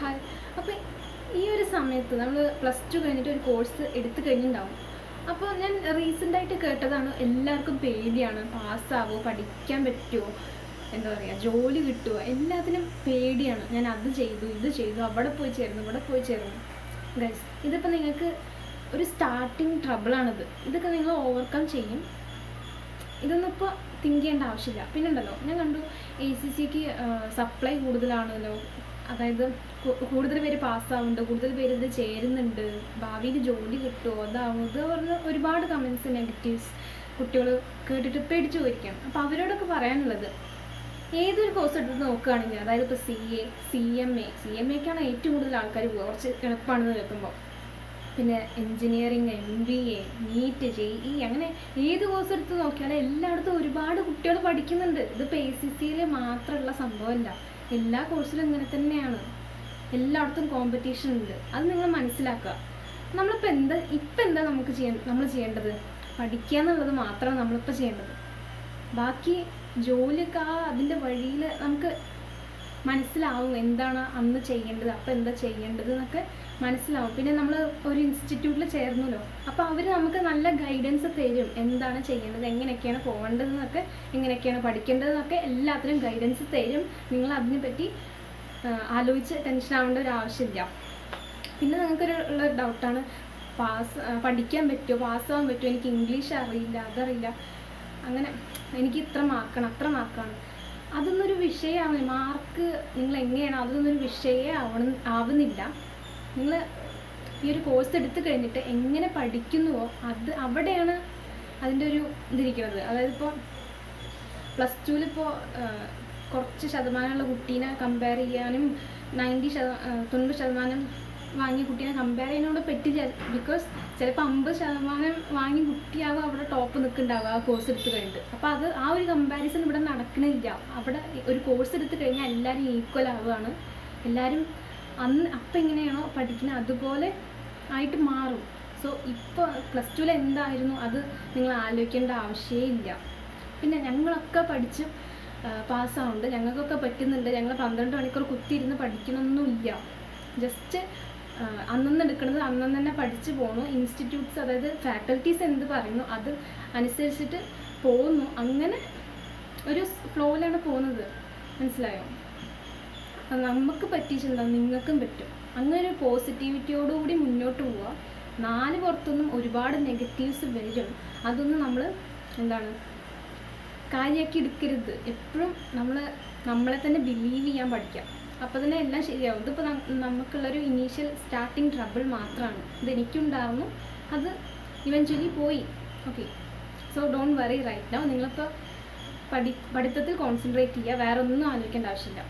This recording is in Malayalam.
ഹായ്. അപ്പോൾ ഈ ഒരു സമയത്ത് നമ്മൾ പ്ലസ് ടു കഴിഞ്ഞിട്ട് ഒരു കോഴ്സ് എടുത്തു കഴിഞ്ഞിട്ടുണ്ടാവും. അപ്പോൾ ഞാൻ റീസെന്റായിട്ട് കേട്ടതാണ് എല്ലാവർക്കും പേടിയാണ്. പാസ്സാവോ പഠിക്കാൻ പറ്റുമോ എന്താ പറയുക ജോലി കിട്ടുമോ എല്ലാത്തിനും പേടിയാണ്. ഞാൻ അത് ചെയ്തു ഇത് ചെയ്തു അവിടെ പോയി ചേർന്നു ഇവിടെ പോയി ചേർന്നു. ഗൈസ് ഇതിപ്പോൾ നിങ്ങൾക്ക് ഒരു സ്റ്റാർട്ടിങ് ട്രബിളാണിത് ഇതൊക്കെ നിങ്ങൾ ഓവർകം ചെയ്യും. ഇതൊന്നും ഇപ്പോൾ തിങ്ക് ചെയ്യേണ്ട ആവശ്യമില്ല. പിന്നെ ഉണ്ടല്ലോ ഞാൻ കണ്ടു എ സി സിക്ക് സപ്ലൈ കൂടുതലാണല്ലോ. അതായത് കൂടുതൽ പേര് പാസ്സാവുന്നുണ്ട് കൂടുതൽ പേര് ഇത് ചേരുന്നുണ്ട് ഭാവിയിൽ ജോലി കിട്ടുമോ അതാവും ഇത് പറഞ്ഞ് ഒരുപാട് കമൻസ് നെഗറ്റീവ്സ് കുട്ടികൾ കേട്ടിട്ട് പേടിച്ചു പോയിരിക്കാം അപ്പോൾ അവരോടൊക്കെ പറയാനുള്ളത് ഏതൊരു കോഴ്സ് എടുത്ത് നോക്കുകയാണെങ്കിൽ അതായത് ഇപ്പോൾ C A C M A C M എക്കാണ് ഏറ്റവും കൂടുതൽ ആൾക്കാർ പോകുക കുറച്ച് എളുപ്പമാണെന്ന് കേൾക്കുമ്പോൾ പിന്നെ engineering M B A NEET J E അങ്ങനെ ഏത് കോഴ്സ് എടുത്ത് നോക്കിയാലും എല്ലായിടത്തും ഒരുപാട് കുട്ടികൾ പഠിക്കുന്നുണ്ട്. ഇത് എ സി സിയിൽ മാത്രമുള്ള സംഭവമല്ല. എല്ലാ കോഴ്സിലും ഇങ്ങനെ തന്നെയാണ്. എല്ലായിടത്തും കോമ്പറ്റീഷൻ ഉണ്ട്. അത് നിങ്ങൾ മനസ്സിലാക്കുക. നമ്മളിപ്പോൾ എന്താ ഇപ്പം എന്താ നമുക്ക് ചെയ്യാൻ നമ്മൾ ചെയ്യേണ്ടത്? പഠിക്കുക എന്നുള്ളത് മാത്രമാണ് നമ്മളിപ്പോൾ ചെയ്യേണ്ടത്. ബാക്കി ജോലിയൊക്കെ ആ അതിന്റെ വഴിയിൽ നമുക്ക് മനസ്സിലാവും എന്താണ് അന്ന് ചെയ്യേണ്ടത് അപ്പോൾ എന്താ ചെയ്യേണ്ടത് എന്നൊക്കെ മനസ്സിലാവും. പിന്നെ നമ്മൾ ഒരു ഇൻസ്റ്റിറ്റ്യൂട്ടിൽ ചേർന്നല്ലോ അപ്പോൾ അവർ നമുക്ക് നല്ല ഗൈഡൻസ് തരും എന്താണ് ചെയ്യേണ്ടത് എങ്ങനെയൊക്കെയാണ് പോകേണ്ടതെന്നൊക്കെ എങ്ങനെയൊക്കെയാണ് പഠിക്കേണ്ടതെന്നൊക്കെ എല്ലാത്തിനും ഗൈഡൻസ് തരും. നിങ്ങൾ അതിനെപ്പറ്റി പറ്റി ആലോചിച്ച് ടെൻഷൻ ആവേണ്ട ഒരു ആവശ്യമില്ല. പിന്നെ നിങ്ങൾക്കൊരു ഉള്ള ഡൗട്ടാണ് പാസ് പഠിക്കാൻ പറ്റുമോ പാസ്സാവാൻ പറ്റുമോ എനിക്ക് ഇംഗ്ലീഷ് അറിയില്ല അതറിയില്ല. അങ്ങനെ എനിക്ക് ഇത്ര മാർക്കാണ് അത്ര മാർക്കാണ് അതൊന്നും ഒരു വിഷയമാണ്. മാർക്ക് നിങ്ങൾ എങ്ങനെയാണ്? അതൊന്നൊരു ഒരു വിഷയമേ ആവണം ആവുന്നില്ല. നിങ്ങൾ ഈ ഒരു കോഴ്സ് എടുത്തു കഴിഞ്ഞിട്ട് എങ്ങനെ പഠിക്കുന്നുവോ അത് അവിടെയാണ് അതിന്റെ ഒരു ഇതിരിക്കുന്നത്. അതായത് ഇപ്പോൾ പ്ലസ് ടുവിൽ ഇപ്പോൾ കുറച്ച് ശതമാനമുള്ള കുട്ടീനെ കമ്പയർ ചെയ്യാനും നയന്റി ശത തൊണ്ണൂറ് ശതമാനം വാങ്ങിയ കുട്ടീനെ കമ്പയർ ചെയ്യാനോട് പറ്റില്ല. ബിക്കോസ് ചിലപ്പോൾ അമ്പത് ശതമാനം വാങ്ങിയ കുട്ടിയാവും അവിടെ ടോപ്പ് നിൽക്കുന്നുണ്ടാവുക ആ കോഴ്സ് എടുത്ത് കഴിഞ്ഞിട്ട്. അപ്പോൾ അത് ആ ഒരു കമ്പാരിസൺ ഇവിടെ നടക്കണില്ല. അവിടെ ഒരു കോഴ്സ് എടുത്ത് കഴിഞ്ഞാൽ എല്ലാവരും ഈക്വൽ ആവുകയാണ്. എല്ലാവരും അന്ന് അപ്പം എങ്ങനെയാണോ പഠിക്കുന്നത് അതുപോലെ ആയിട്ട് മാറും. സോ ഇപ്പോൾ പ്ലസ് ടുവിൽ എന്തായിരുന്നു അത് നിങ്ങൾ ആലോചിക്കേണ്ട ആവശ്യമേ ഇല്ല. പിന്നെ ഞങ്ങളൊക്കെ പഠിച്ച് പാസ്സാവുന്നുണ്ട് ഞങ്ങൾക്കൊക്കെ പറ്റുന്നുണ്ട്. ഞങ്ങൾ പന്ത്രണ്ട് മണിക്കൂർ കുത്തിയിരുന്ന് പഠിക്കണമൊന്നുമില്ല ജസ്റ്റ് അന്നന്ന് എടുക്കുന്നത് അന്നന്ന് തന്നെ പഠിച്ചു പോകുന്നു ഇൻസ്റ്റിറ്റ്യൂട്ട്സ് അതായത് ഫാക്കൽറ്റീസ് എന്ത് പറയുന്നു അത് അനുസരിച്ചിട്ട് പോകുന്നു അങ്ങനെ ഒരു ഫ്ലോയിലാണ് പോകുന്നത് മനസ്സിലായോ? നമുക്ക് പറ്റിയിട്ടുണ്ടാവും നിങ്ങൾക്കും പറ്റും. അങ്ങനെ ഒരു പോസിറ്റിവിറ്റിയോടുകൂടി മുന്നോട്ട് പോവുക നാല് പുറത്തൊന്നും ഒരുപാട് നെഗറ്റീവ്സ് വരും അതൊന്നും നമ്മൾ എന്താണ്? കാര്യമാക്കി എടുക്കരുത്. എപ്പോഴും നമ്മൾ നമ്മളെ തന്നെ ബിലീവ് ചെയ്യാൻ പഠിക്കാം. അപ്പോൾ തന്നെ എല്ലാം ശരിയാവും. ഇതിപ്പോൾ നമുക്കുള്ളൊരു ഇനീഷ്യൽ സ്റ്റാർട്ടിങ് ട്രബിൾ മാത്രമാണ് ഇത് എനിക്കുണ്ടാകുന്നു അത് ഇവൻച്വലി പോയി. Okay so don't worry right now നിങ്ങളിപ്പോൾ പഠി പഠിത്തത്തിൽ കോൺസെൻട്രേറ്റ് ചെയ്യുക വേറെ ഒന്നും ആലോചിക്കേണ്ട ആവശ്യമില്ല.